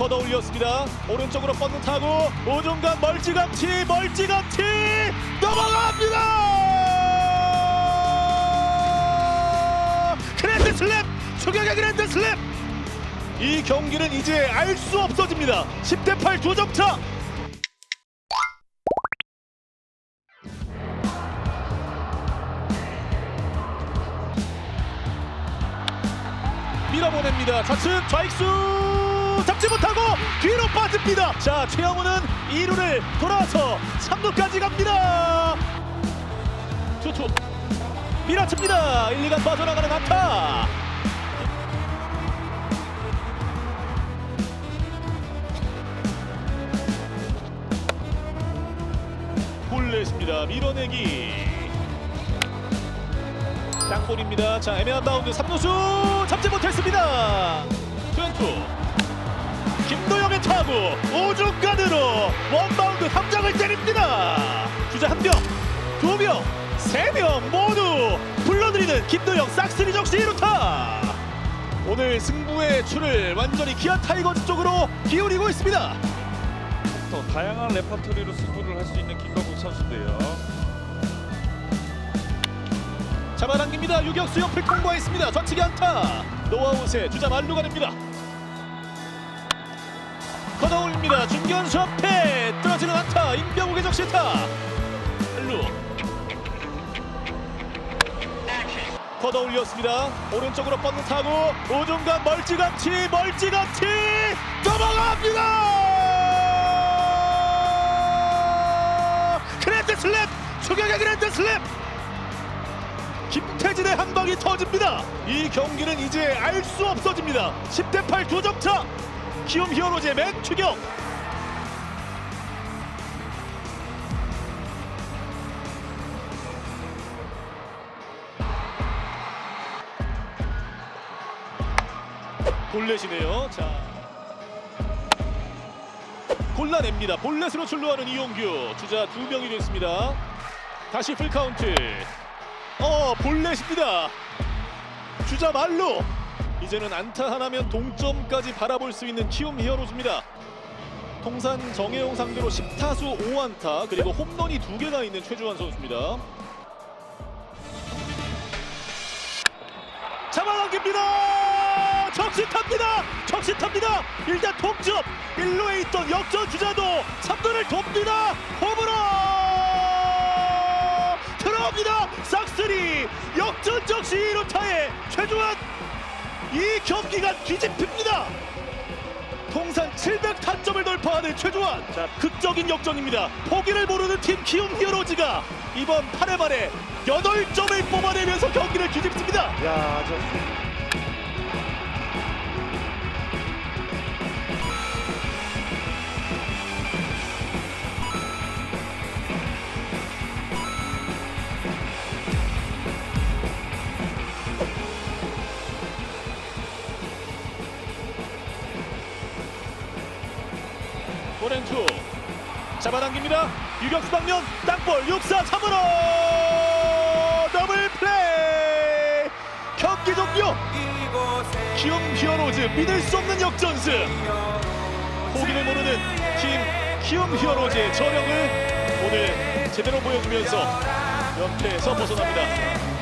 걷어 올렸습니다. 오른쪽으로 뻗는 타고 오중간 멀찌감치 멀찌감치 넘어갑니다. 그랜드 슬램 추격의 그랜드 슬램 이 경기는 이제 알 수 없어집니다. 10대 8 두 점 차. 밀어보냅니다. 좌측 좌익수 잡지 못하고 뒤로 빠집니다. 자 최영우는 2루를 돌아서 3루까지 갑니다. 투투 밀어칩니다. 1, 2간 빠져나가는 안타. 볼넷입니다. 밀어내기. 땅볼입니다. 자 애매한 바운드 3루수 잡지 못했습니다. 투앤투 김도영의 타구 오중간으로 원바운드 3장을 때립니다. 주자 한 명, 두 명, 세 명 모두 불러들이는 김도영 싹쓸이 적시 1루타. 오늘 승부의 추를 완전히 기아 타이거즈 쪽으로 기울이고 있습니다. 더 다양한 레퍼토리로 승부를 할 수 있는 김건국 선수인데요. 잡아당깁니다. 유격수 옆을 통과했습니다. 좌측에 안타. 노아웃에 주자 말루가 됩니다. 걷어올립니다. 중견수 앞에 떨어지는 안타. 임병욱의 적시타. 말루. 걷어올렸습니다. 오른쪽으로 뻗는 타고 오중간 멀찌감치 멀찌감치 넘어갑니다. 그랜드 슬램 추격의 그랜드 슬램 김태진의 한 방이 터집니다. 이 경기는 이제 알 수 없어집니다. 10대 8 두 점 차. 키움 히어로즈의 맨 추격. 볼넷이네요. 자. 골라냅니다. 볼넷으로 출루하는 이용규. 주자 두 명이 됐습니다. 다시 풀 카운트. 어 볼넷입니다. 주자 말로 이제는 안타 하나면 동점까지 바라볼 수 있는 키움 히어로즈입니다. 통산 정혜용 상대로 10타수 5안타 그리고 홈런이 두 개가 있는 최주환 선수입니다. 잡아당깁니다. 적시탑니다. 적시탑니다. 일단 동점. 1루에 있던 역전 주자도 3루를 돕니다. 홈으로 들어옵니다. 싹쓸이 역전적 시로타의 최주환 이 경기가 뒤집힙니다. 통산 700 타점을 돌파하는 최주환 자 극적인 역전입니다. 포기를 모르는 팀 키움 히어로즈가 이번 8회 말에 8점을 뽑아내면서 경기를 뒤집습니다. 야, 저 원앤투. 잡아당깁니다. 유격수 방면 땅볼 6사 3으로! 더블 플레이! 경기 종료! 키움 히어로즈 믿을 수 없는 역전승! 포기를 모르는 팀 키움 히어로즈의 저력을 오늘 제대로 보여주면서 연패에서 벗어납니다